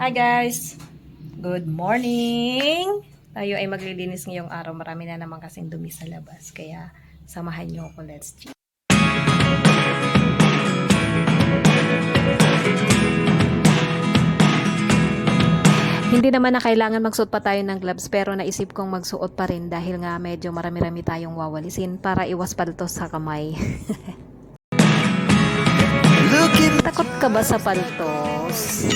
Hi guys! Good morning! Tayo ay maglilinis ngayong araw. Marami na naman kasing dumi sa labas. Kaya samahan niyo ako. Let's check. Hindi naman na kailangan magsuot pa tayo ng gloves pero naisip kong magsuot pa rin dahil nga medyo marami-rami tayong wawalisin para iwas paltos sa kamay. Takot ka ba sa paltos?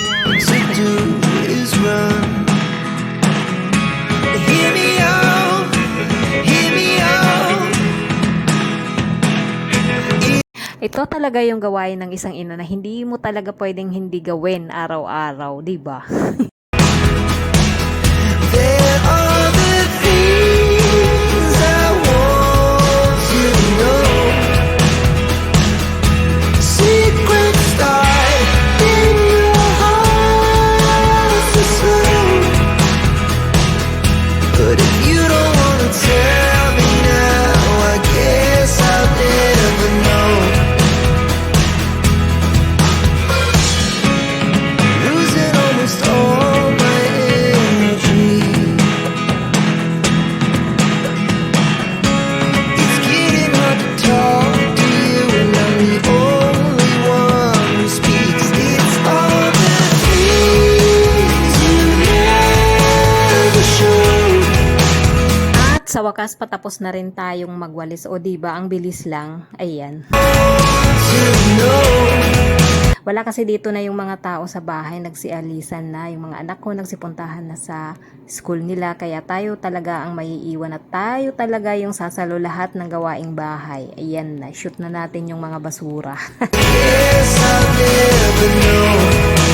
Ito talaga yung gawain ng isang ina na hindi mo talaga pwedeng hindi gawin araw-araw, di ba? sa wakas patapos na rin tayong magwalis. O di ba ang bilis lang. Ayan. Wala kasi dito na yung mga tao sa bahay, nagsialisan na. Yung mga anak ko nagsipuntahan na sa school nila. Kaya tayo talaga ang maiiwan at tayo talaga yung sasalo lahat ng gawaing bahay. Ayan na, shoot na natin yung mga basura. Guess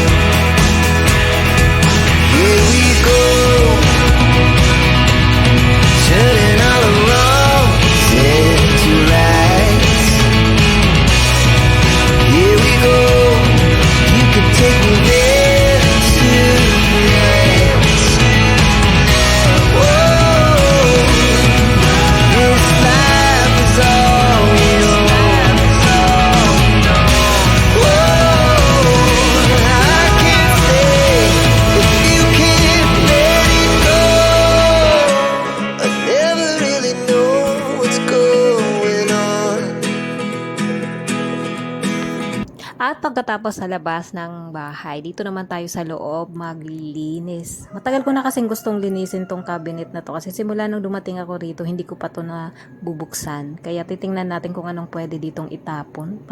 At pagkatapos sa labas ng bahay, dito naman tayo sa loob maglilinis. Matagal ko na kasing gustong linisin tong cabinet na to kasi simula nung dumating ako rito, hindi ko pa to na bubuksan. Kaya titingnan natin kung anong pwede ditong itapon.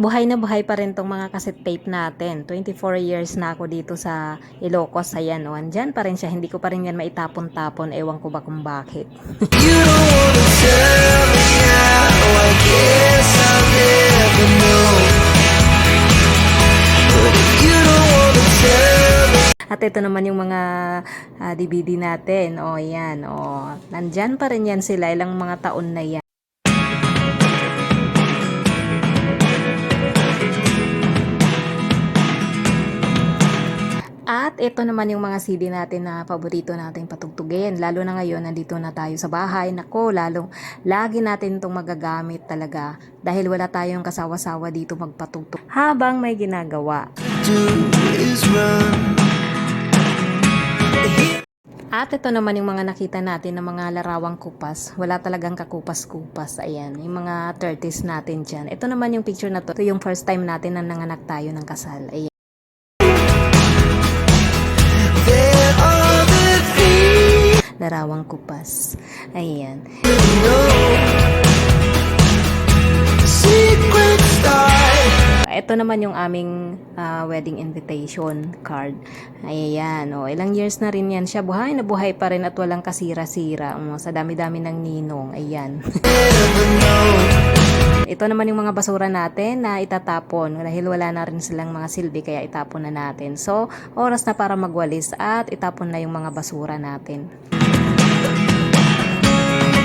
Buhay na buhay pa rin tong mga cassette tape natin. 24 years na ako dito sa Ilocos. Ayan, o, andyan pa rin siya. Hindi ko pa rin yan maitapon-tapon. Ewan ko ba kung bakit. You don't wanna tell me now. I guess I'll never know. But if you don't wanna tell me. At ito naman yung mga ah, DVD natin. O, yan. O, nandyan pa rin yan sila. Ilang mga taon na yan. Ito naman yung mga CD natin na paborito nating patugtugin. Lalo na ngayon, nandito na tayo sa bahay. Nako, lalong lagi natin itong magagamit talaga. Dahil wala tayong kasawa-sawa dito magpatugtog. Habang may ginagawa. At ito naman yung mga nakita natin ng mga larawang kupas. Wala talagang kakupas-kupas. Ayan, yung mga 30s natin dyan. Ito naman yung picture na to. Ito yung first time natin na nanganak tayo ng kasal. Ayan. Larawang kupas. Ayan. you Ito naman yung aming ah, wedding invitation card. Ayan, oh, ilang years na rin yan siya. Buhay na buhay pa rin at walang kasira-sira. Oh, sa dami-dami ng ninong. Ayan. Ito naman yung mga basura natin na itatapon dahil wala na rin silang mga silbi kaya itapon na natin. So, oras na para magwalis at itapon na yung mga basura natin.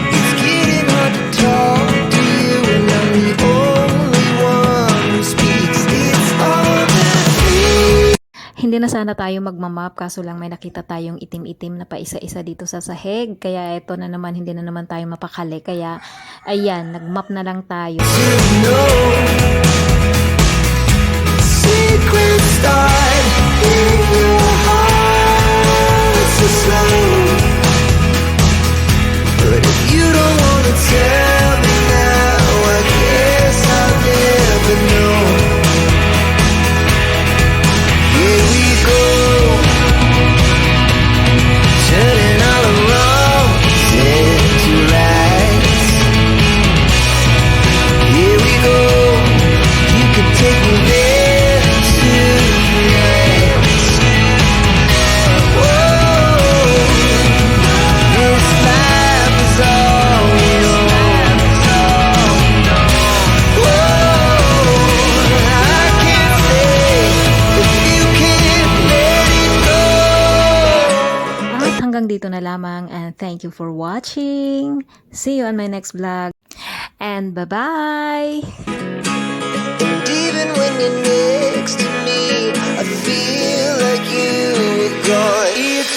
It's getting hard to talk to you, and I'm the hindi na sana tayo magmamap kaso lang may nakita tayong itim-itim na pa isa-isa dito sa sahig. Kaya ito na naman, hindi na naman tayo mapakali. Kaya ayan, nagmap na lang tayo. Secret start dito na lamang and thank you for watching. See you on my next vlog. And bye-bye! And even when you're next to me, I feel like you gone.